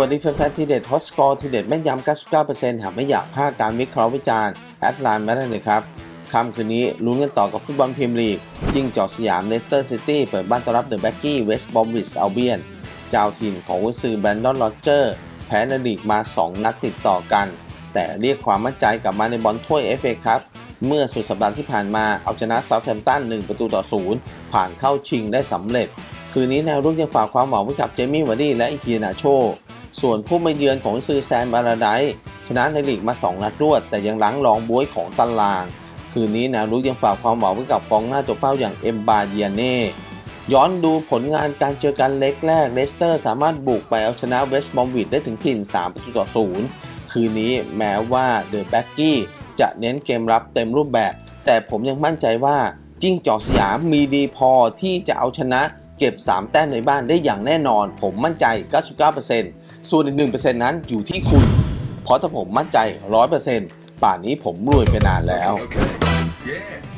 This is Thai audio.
วัสดีแฟนๆทีเด็ดฮอตสกอร์ทีเด็ดแม่นยำ 99%หากไม่อยากพลาดการวิเคราะห์วิจารณ์แอดไลน์มาได้เลยครับค่ำคืนนี้ลุ้นกันต่อกับฟุตบอลพรีเมียร์ลีกจิงจอกสยามเลสเตอร์ซิตี้เปิดบ้านต้อนรับเดอะแบ็กกี้เวสต์บอมวิชอัลเบียนเจ้าถิ่นของวุนซือแบรนดอนโรเจอร์แพ้ในลีกมา 2 นัดติดต่อกัน แต่เรียกความมั่นใจกลับมาในบอลถ้วย FA ครับเมื่อสุดสัปดาห์ที่ผ่านมาเอาชนะเซาท์แฮมป์ตัน1ประตูต่อ0ผ่านเข้าชิงได้สำเร็จคืนนี้แนวรุกยังฝากความหวังไว้กับเจมี่วาร์ดี้และอิคีนาโช ส่วนผู้มาเยือนของซือแซมบาราไดชนะในลีกมา 2 นัดรวด แต่ยังล้างรองบวยของตาราง คืนนี้แนวรุกยังฝากความหวังไว้กับกองหน้าตัวเป้าอย่างเอ็มบาเดียเน่ย้อนดูผลงานการเจอกันเล็กแรกเลสเตอร์สามารถบุกไปเอาชนะเวสต์บอมวิดได้ถึงถิ่น3ประตูต่อ0คืนนี้แม้ว่าเดอะแบ็กกี้จะเน้นเกมรับเต็มรูปแบบ แต่ผมยังมั่นใจว่าจิ้งจอกสยามมีดีพอที่จะเอาชนะเก็บ 3 แต้มในบ้านได้อย่างแน่นอน ผมมั่นใจ 99% ส่วนอีก1%นั้นอยู่ที่คุณ เพราะถ้าผมมั่นใจ 100%ป่านนี้ผมรวยไปนานแล้ว Okay. Yeah.